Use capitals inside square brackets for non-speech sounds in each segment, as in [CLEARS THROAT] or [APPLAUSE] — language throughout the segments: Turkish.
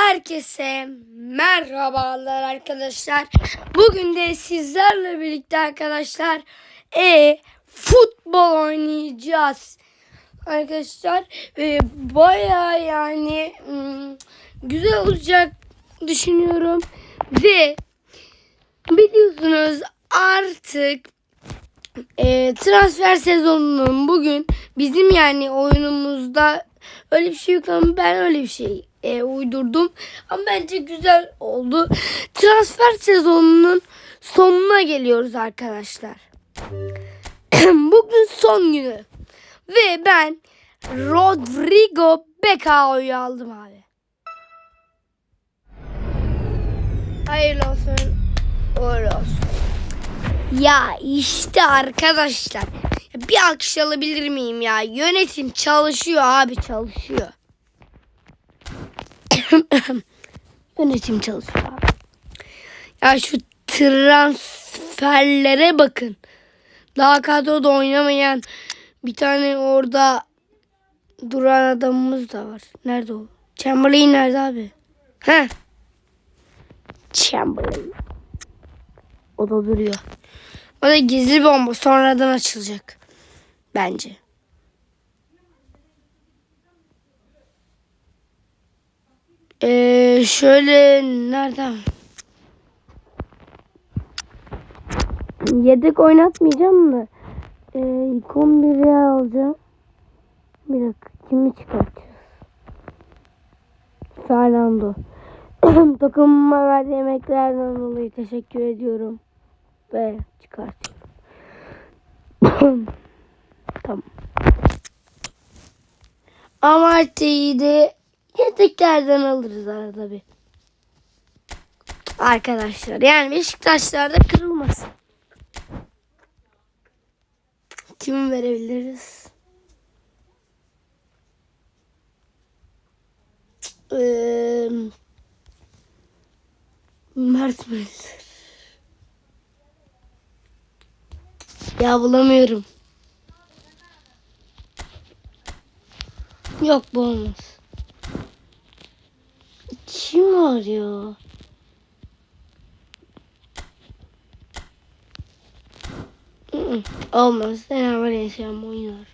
Herkese merhabalar arkadaşlar. Bugün de sizlerle birlikte arkadaşlar e futbol oynayacağız. Arkadaşlar e, baya yani hmm, güzel olacak düşünüyorum ve biliyorsunuz artık e, transfer sezonunun bugün bizim yani oyunumuzda öyle bir şey yok ama ben öyle bir şey e, uydurdum. Ama bence güzel oldu. Transfer sezonunun sonuna geliyoruz arkadaşlar. [CLEARS THROAT] bugün son günü. Ve ben Rodrigo Becao'yu aldım abi. Hayırlı olsun. Uğurlu olsun. Ya işte arkadaşlar. Bir alkış alabilir miyim ya? Yönetim çalışıyor abi çalışıyor. [COUGHS] Yönetim çalışıyor abi. Ya şu transferlere bakın. Daha kadroda oynamayan bir tane orada duran adamımız da var. Nerede o? Chamberlain nerede abi? He. Chamberlain. O da duruyor. O da gizli bomba sonradan açılacak. Bence. Ee, şöyle nereden? Yedek oynatmayacağım da. Ee, ilk 11'e alacağım. Bir dakika kimi çıkartacağız? Fernando. [CLEARS THROAT] Takımıma verdiği emeklerden dolayı teşekkür ediyorum. Ve çıkartıyorum. [COUGHS] tamam. Amartya'yı de yedeklerden alırız arada bir. Arkadaşlar yani Beşiktaşlar da kırılmasın. Kimi verebiliriz? Ee, Mert Müldür. Ya bulamıyorum. Yok bu olmaz. Kim var ya? Olmaz. Fenerbahçe yaşayan oynar.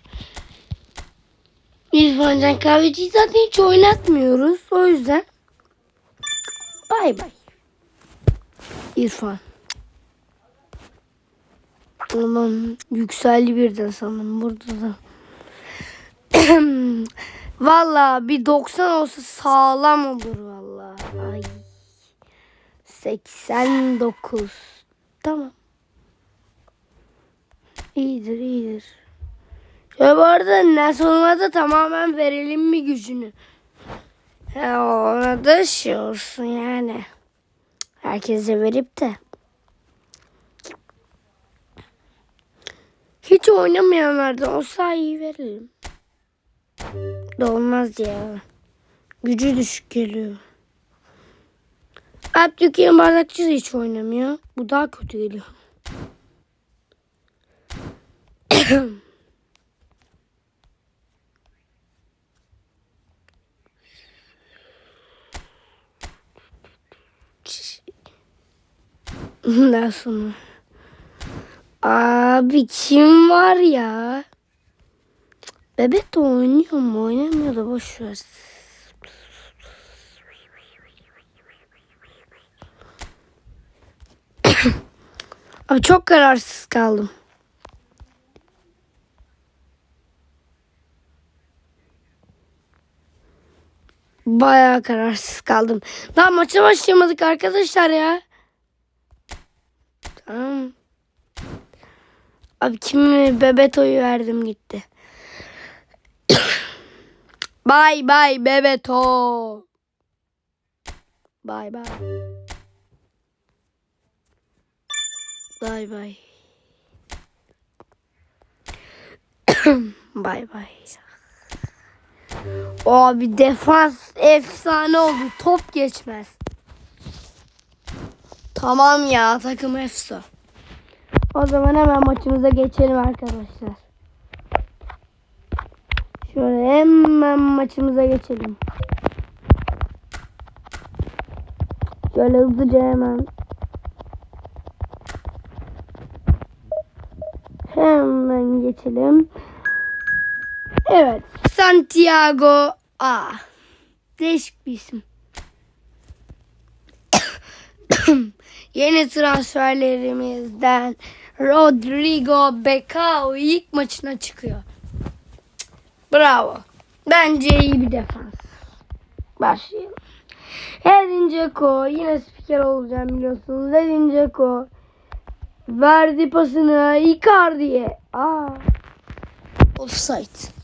İrfan Can Kahveci'yi zaten hiç oynatmıyoruz. O yüzden bay bay. İrfan. Aman yükseldi birden sanırım burada da. [CLEARS THROAT] Valla bir 90 olsa sağlam olur valla. Ay. 89. Tamam. İyidir iyidir. Ya bu arada Nelson'a da tamamen verelim mi gücünü? Ya ona da şey olsun yani. Herkese verip de. Hiç oynamayanlardan olsa iyi verelim. Da olmaz ya. Gücü düşük geliyor. Abdülkerim Bardakçı da hiç oynamıyor. Bu daha kötü geliyor. [COUGHS] Ondan sonra. Abi kim var ya? Bebek de oynuyor mu? Oynamıyor da boş ver. [COUGHS] Abi çok kararsız kaldım. Bayağı kararsız kaldım. Daha maça başlayamadık arkadaşlar ya. Tamam. Abi kimi Bebeto'yu verdim gitti. [COUGHS] Bay bay Bebeto. Bay bay. Bay bay. [COUGHS] bay bay. Abi defans efsane oldu. Top geçmez. Tamam ya takım efsa. O zaman hemen maçımıza geçelim arkadaşlar. Şöyle hemen maçımıza geçelim. Şöyle hızlıca hemen. Hemen geçelim. Evet. Santiago A. Değişik bir isim. [COUGHS] Yeni transferlerimizden Rodrigo Becao ilk maçına çıkıyor. Bravo. Bence iyi bir defans. Başlayalım. Edin Dzeko yine spiker olacağım biliyorsunuz. Edin Dzeko verdi pasını Icardi'ye. Aa. Offside.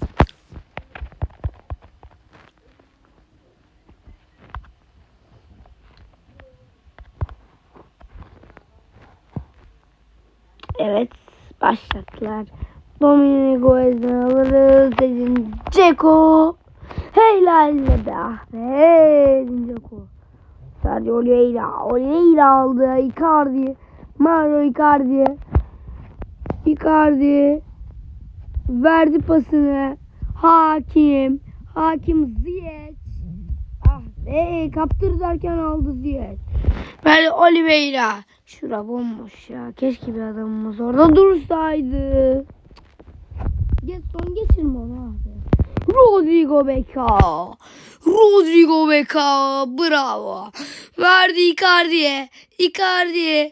Evet başlattılar. Dominic Goez'den alırız. Edin Dzeko. Helal'le be ah. Edin Dzeko. Sergio Oliveira. Oliveira aldı. Icardi. Mario Icardi. Icardi. Verdi pasını. Hakim. Hakim Ziyech. Ah be kaptır derken aldı Ziyech. Verdi Oliveira. Şura bomboş ya. Keşke bir adamımız orada dursaydı. Geç son geçirme onu abi. Rodrigo Becao. Rodrigo Becao. Bravo. Verdi Icardi'ye. Icardi.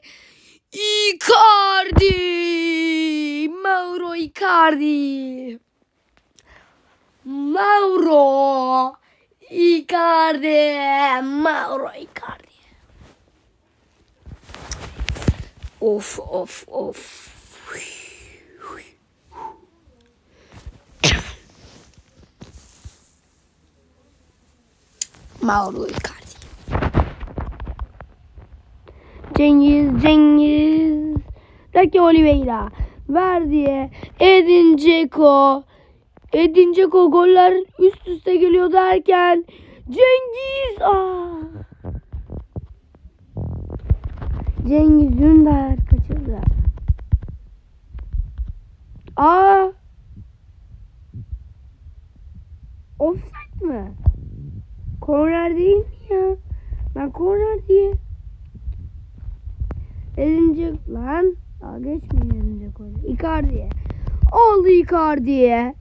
Icardi. Mauro Icardi. Mauro Icardi. Mauro Icardi. Of of of. Mauro Icardi. Cengiz, Cengiz. Raki Oliveira. Verdi'ye. Edin Dzeko. Edin Dzeko goller üst üste geliyor derken. Cengiz. Aa. Cengiz Ünder kaçırdı. Aa. Offside mi? Korner değil mi ya? Ben korner diye. Elince lan. Daha geçmeyin elince korner. Icardi'ye. Oldu Icardi'ye.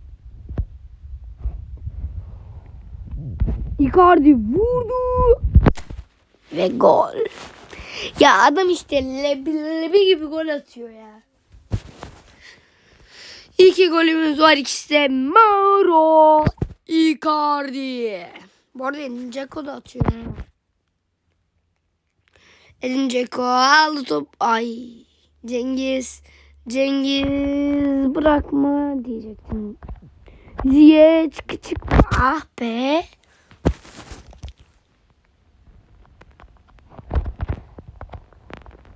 Icardi vurdu. Ve gol. Ya adam işte lebi, gibi gol atıyor ya. İki golümüz var ikisi de Mauro Icardi. Bu arada Edin Dzeko da atıyor. Edin Dzeko aldı top. Ay Cengiz. Cengiz bırakma diyecektim. Ziye çık çık. Ah be.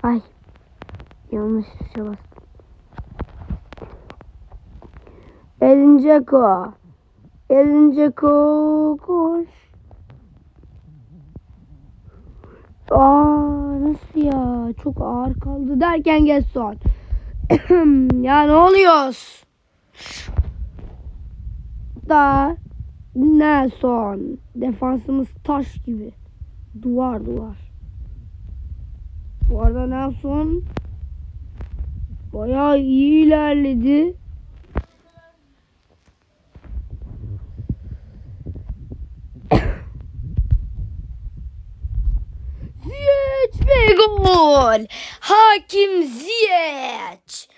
Ay. Yanlış tuşa bastım. Edin Dzeko. Edin Dzeko koş. Aa nasıl ya? Çok ağır kaldı derken geç son. [COUGHS] ya ne oluyoruz? Da ne son? Defansımız taş gibi. Duvar duvar. Bu arada Nelson bayağı iyi ilerledi. Ziyech ve gol. Hakim Ziyech.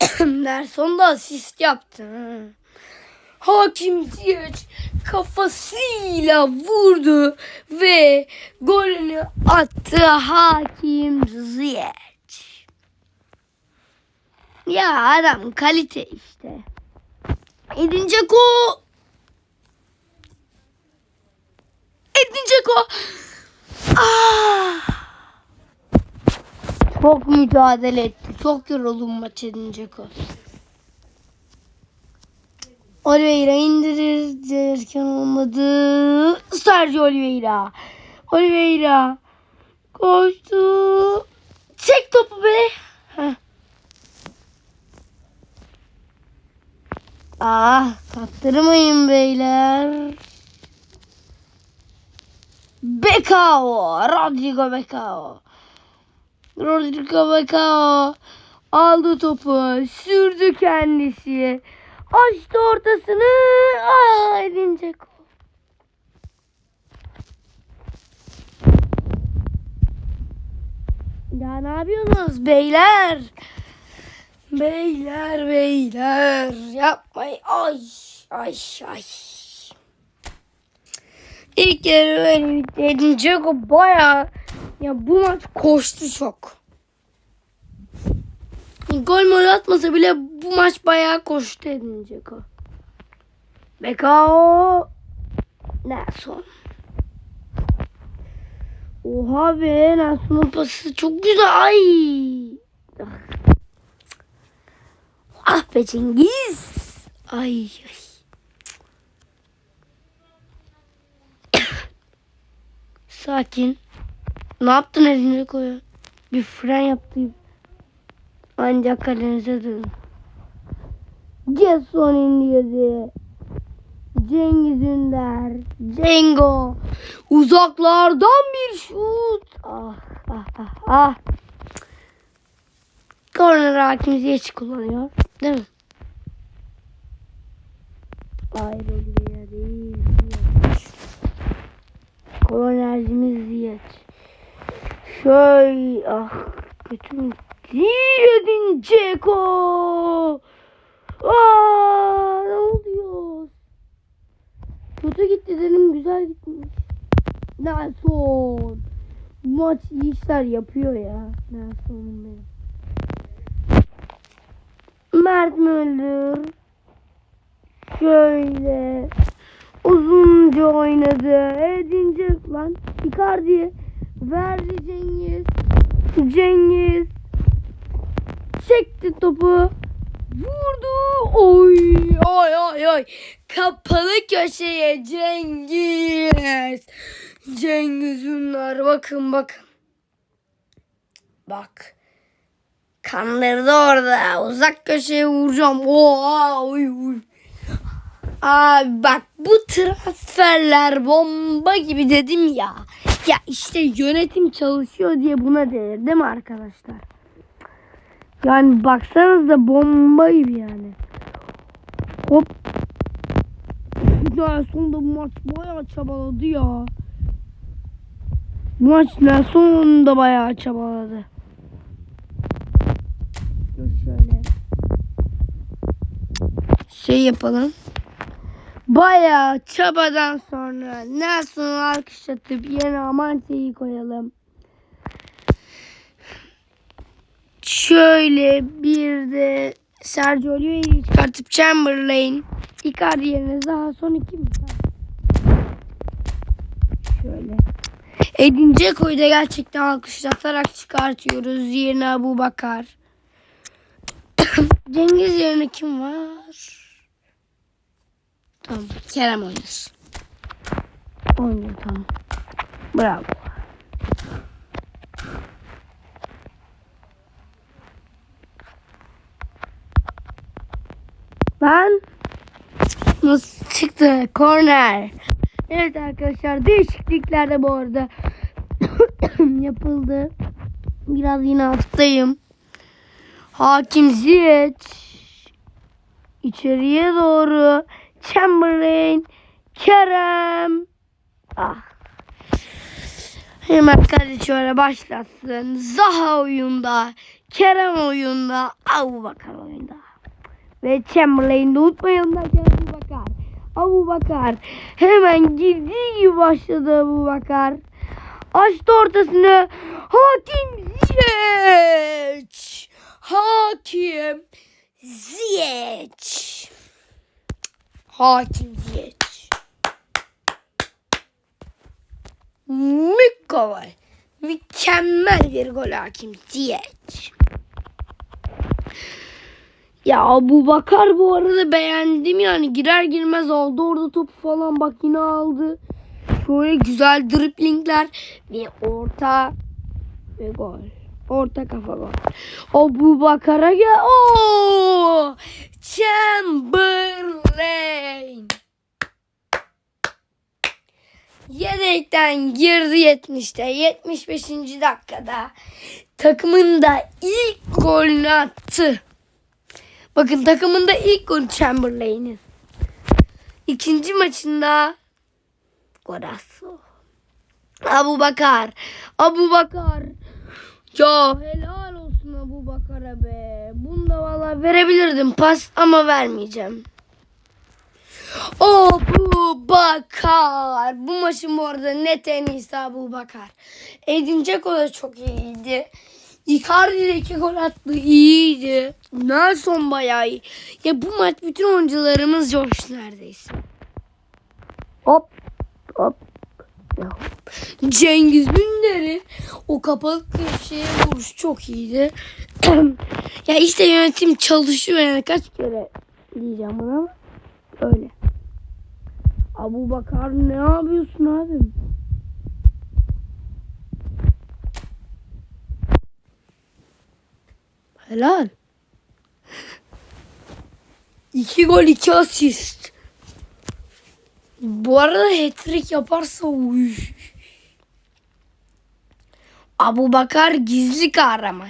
[COUGHS] Nelson da asist yaptı. Ha. Hakim Ziyech kafasıyla vurdu ve golünü attı Hakim Ziyech. Ya adam kalite işte. Edin Dzeko. Edin Dzeko. Ah. Çok mücadele etti. Çok yoruldum maç Edin Dzeko. Oliveira indirir derken olmadı. Sergio Oliveira. Oliveira. Koştu. Çek topu be. Heh. Ah kaptırmayın beyler. Becao. Rodrigo Becao. Rodrigo Becao aldı topu. Sürdü kendisi. Açtı ortasını. Aa, Dzeko. Ya ne yapıyorsunuz beyler? Beyler beyler yapmayın. Ay ay ay. İlk yarı öyle bitti. Edin Dzeko baya ya bu maç koştu çok. Gol mol atmasa bile bu maç bayağı koştu Edin Dzeko. Bekao Nelson. Oha be Nelson'un pası çok güzel. Ay. Ah be Cengiz. Ay ay. [COUGHS] Sakin. Ne yaptın elini koyuyor? Bir fren yaptı. Ancak kalenize dön. Gerson indirdi. Cengiz Ünder. Cengo. Uzaklardan bir şut. Ah ah ah ah. Korner hakim Ziyech kullanıyor. Değil mi? Oraya değil. Kornercimiz Ziyech. Şöyle ah kötü mü? Ziyedin Ceko. Aa, ne oluyor? Kötü gitti dedim güzel gitmiş. Nelson. Maç iyi işler yapıyor ya. Nelson'um benim. Mert Müldür. Şöyle. Uzunca oynadı. Edince lan. Icardi. Verdi Cengiz. Cengiz. Çekti topu. Vurdu. Oy oy oy oy. Kapalı köşeye Cengiz. Cengiz Ünler bakın bakın. Bak. Kandırdı orada. Uzak köşeye vuracağım. Oha oy oy. Abi bak bu transferler bomba gibi dedim ya. Ya işte yönetim çalışıyor diye buna denir değil mi arkadaşlar? Yani baksanız da bomba gibi yani. Hop. Ya sonunda bu maç bayağı çabaladı ya. Bu maç ne sonunda bayağı çabaladı. Dur şöyle. Şey yapalım. Bayağı çabadan sonra Nelson'u alkışlatıp yerine Amante'yi koyalım. Şöyle bir de Sergio Oliveira'yı çıkartıp Chamberlain. Icardi yerine daha son iki mi? Şöyle. Edin Dzeko'yu da gerçekten alkışlatarak çıkartıyoruz. Yerine Abu Bakar. [COUGHS] Cengiz yerine kim var? Tamam. Kerem oynasın. Oynuyor tamam. Bravo. Lan nasıl çıktı? Korner. Evet arkadaşlar değişiklikler de bu arada [COUGHS] yapıldı. Biraz yine hastayım. Hakim Ziyech içeriye doğru Chamberlain Kerem ah Hemen kaleci şöyle başlasın. Zaha oyunda. Kerem oyunda. Abu Bakar oyunda. Ve Chamberlain'i unutmayın da Abu Bakar. Abu Bakar hemen girdiği gibi başladı Abu Bakar. Açtı ortasını. Hakim Ziyech. Hakim Ziyech. Hakim Ziyech. Mükemmel. Mükemmel bir gol Hakim Ziyech. Ya bu Bakar bu arada beğendim yani girer girmez aldı orada topu falan bak yine aldı. Şöyle güzel driplingler ve orta ve gol. Orta kafa gol. O bu Bakar'a gel. Oo! Chamberlain. Yedekten girdi 70'te. 75. dakikada takımında ilk golünü attı. Bakın takımında ilk gol Chamberlain'in. İkinci maçında Gorasso. Abu Bakar. Abu Bakar. Ya helal olsun Abu Bakar'a be. Bunu da valla verebilirdim pas ama vermeyeceğim. Abu Bakar. Bu maçın bu arada net en iyisi Abu Bakar. Edin Dzeko da çok iyiydi. Icardi de iki gol attı. iyiydi. Nelson bayağı iyi. Ya bu maç bütün oyuncularımız coştu neredeyse. Hop hop. hop. Cengiz Ünder'in o kapalı köşeye vuruş çok iyiydi. [CLEARS THROAT] ya işte yönetim çalışıyor yani kaç kere diyeceğim buna ama öyle. Abu Bakar ne yapıyorsun abim? Helal. İki gol iki asist. Bu arada hat-trick yaparsa uy. Abu Bakar gizli kahraman.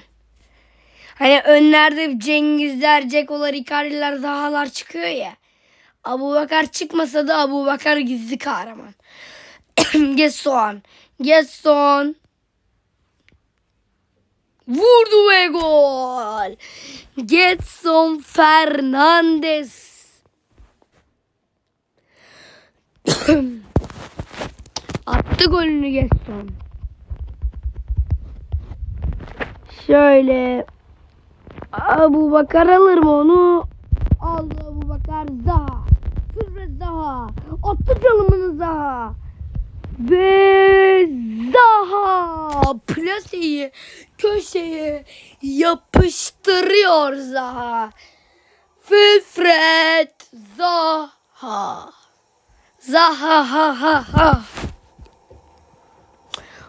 Hani önlerde Cengizler, Cekolar, Icardi'ler, Zahalar çıkıyor ya. Abu Bakar çıkmasa da Abu Bakar gizli kahraman. [COUGHS] Getson. Getson. Vurdu ve gol. Getson Fernandes. [COUGHS] Attı golünü Getson. Şöyle Abu Bakar alır mı onu? Aldı Abu Bakar Zaha. Fırvet Zaha. Attı çalımını Zaha. Zaha plaseyi köşeye yapıştırıyor Zaha. Fıfret Zaha. Zaha ha ha ha.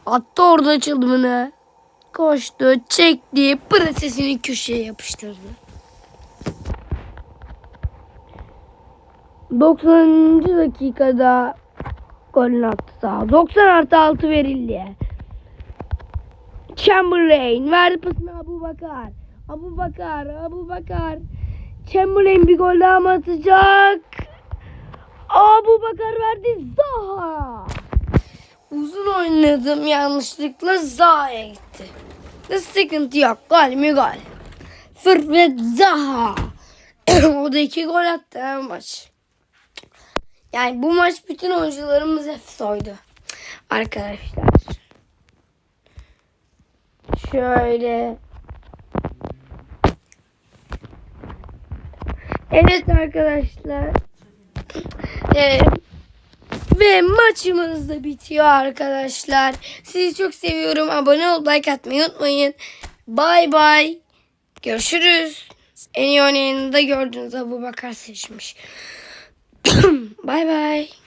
Attı orada çılımını. Koştu, çekti, prensesini köşeye yapıştırdı. 90. dakikada golünü attı daha. 90 artı 6 verildi. Chamberlain verdi pasını Abu Bakar. Abu Bakar, Abu Bakar. Chamberlain bir gol daha mı atacak? Abu Bakar verdi Zaha. Uzun oynadım yanlışlıkla Zaha'ya gitti. Ne sıkıntı yok. Gol mü gol. Fırvet Zaha. [CLEARS THROAT] o da iki gol attı her maç. Yani bu maç bütün oyuncularımız hep. Arkadaşlar. Şöyle. Evet arkadaşlar. Ee, ve maçımız da bitiyor arkadaşlar. Sizi çok seviyorum. Abone ol, like atmayı unutmayın. Bay bay. Görüşürüz. En iyi oynayanı da gördünüz. Abu Bakar seçmiş. [CLEARS THROAT] bay bay.